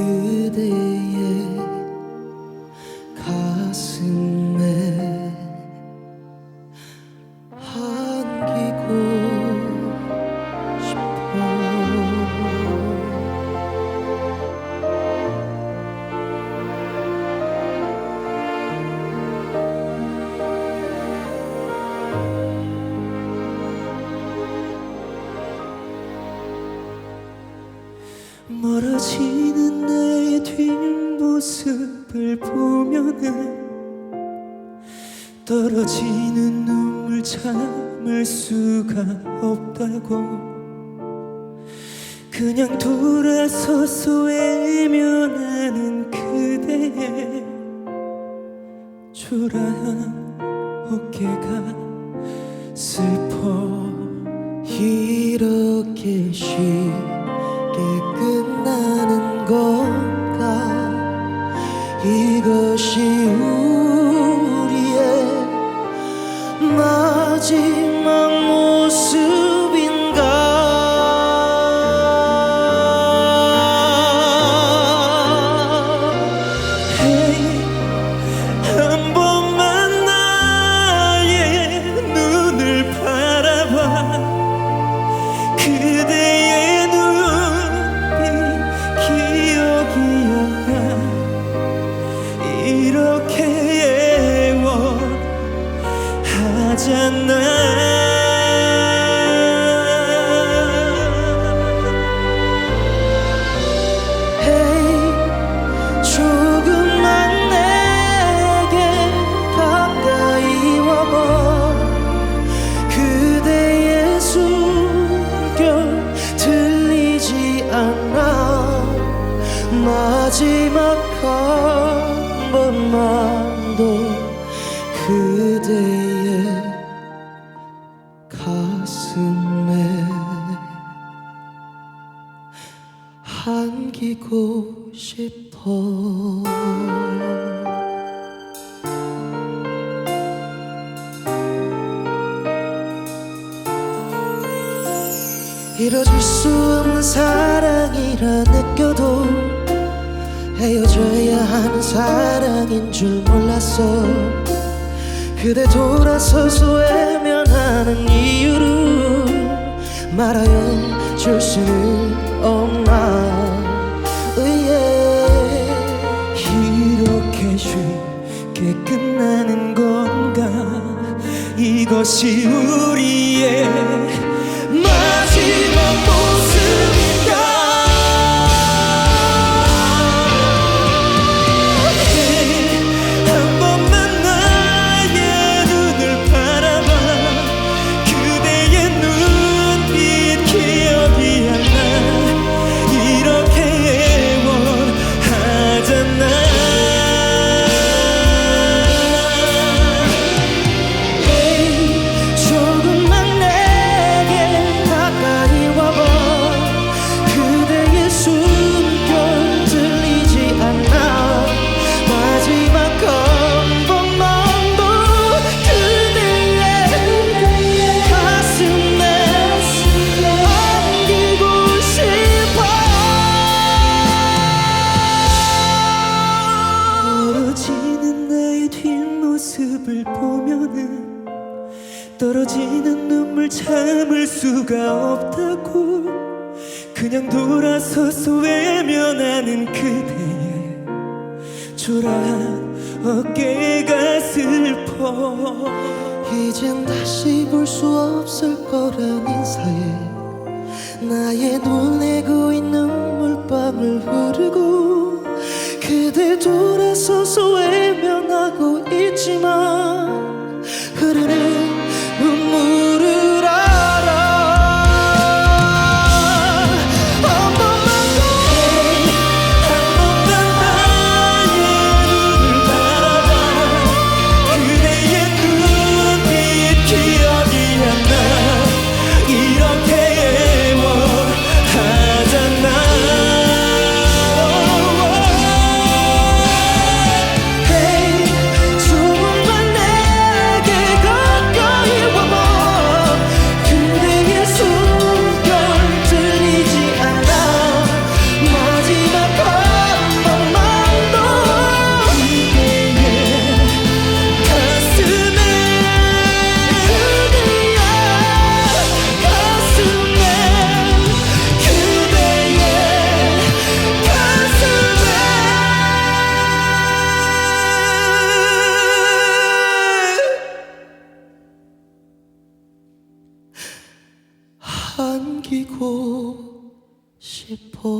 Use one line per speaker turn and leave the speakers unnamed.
could they 뒷모습을 보면은 떨어지는 눈물 참을 수가 없다고. 그냥 돌아서서 외면하는 그대의 초라한 어깨가 슬퍼
이렇게 쉽 이것이 우리의 마지막
그대의
가슴에 안기고 싶어. 이뤄질 수 없는 사랑이라 느껴도 헤어져야 하는 사랑인 줄 몰랐어 그대 돌아서서 외면하는 이유를 말하여 줄 수는 없나 의예.
이렇게 쉽게 끝나는 건가 이것이 우리의 마지막 모습 모습을 보면은 떨어지는 눈물 참을 수가 없다고 그냥 돌아서서 외면하는 그대의 초라한 어깨가 슬퍼.
이젠 다시 볼 수 없을 거란 인사에 나의 눈에 눈 지만 안기고 싶어.